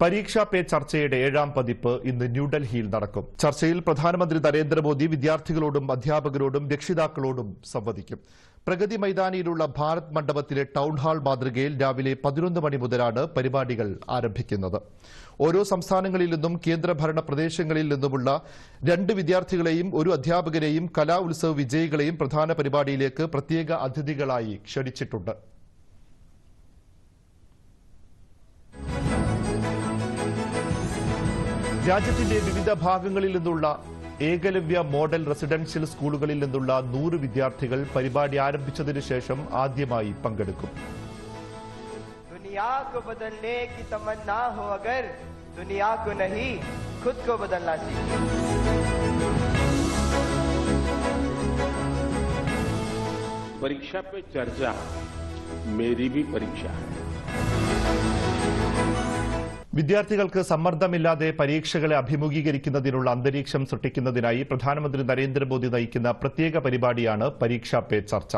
പരീക്ഷാ പേ ചർച്ചയുടെ ഏഴാം പതിപ്പ് ഇന്ന് ന്യൂഡൽഹിയിൽ നടക്കും. ചർച്ചയിൽ പ്രധാനമന്ത്രി നരേന്ദ്രമോദി വിദ്യാർത്ഥികളോടും അധ്യാപകരോടും രക്ഷിതാക്കളോടും സംവദിക്കും. പ്രഗതി മൈതാനിയിലുള്ള ഭാരത് മണ്ഡപത്തിലെ ടൌൺ ഹാൾ മാതൃകയിൽ രാവിലെ പതിനൊന്ന് മണി മുതലാണ് പരിപാടികൾ ആരംഭിക്കുന്നത്. ഓരോ സംസ്ഥാനങ്ങളിൽ നിന്നും കേന്ദ്രഭരണ പ്രദേശങ്ങളിൽ നിന്നുമുള്ള രണ്ട് വിദ്യാർത്ഥികളെയും ഒരു അധ്യാപകരെയും കലാ ഉത്സവ വിജയികളെയും പ്രധാന പരിപാടിയിലേക്ക് പ്രത്യേക അതിഥികളായി ക്ഷണിച്ചിട്ടുണ്ട്. രാജ്യത്തിന്റെ വിവിധ ഭാഗങ്ങളിൽ നിന്നുള്ള ഏകലവ്യ മോഡൽ റെസിഡൻഷ്യൽ സ്കൂളുകളിൽ നിന്നുള്ള നൂറ് വിദ്യാർത്ഥികൾ പരിപാടി ആരംഭിച്ചതിനു ശേഷം ആദ്യമായി പങ്കെടുക്കും. പരീക്ഷ പേ ചർച്ച മേരി ഭി പരീക്ഷ. വിദ്യാർത്ഥികൾക്ക് സമ്മർദ്ദമില്ലാതെ പരീക്ഷകളെ അഭിമുഖീകരിക്കുന്നതിനുള്ള അന്തരീക്ഷം സൃഷ്ടിക്കുന്നതിനായി പ്രധാനമന്ത്രി നരേന്ദ്രമോദി നയിക്കുന്ന പ്രത്യേക പരിപാടിയാണ് പരീക്ഷാ പേ ചർച്ച.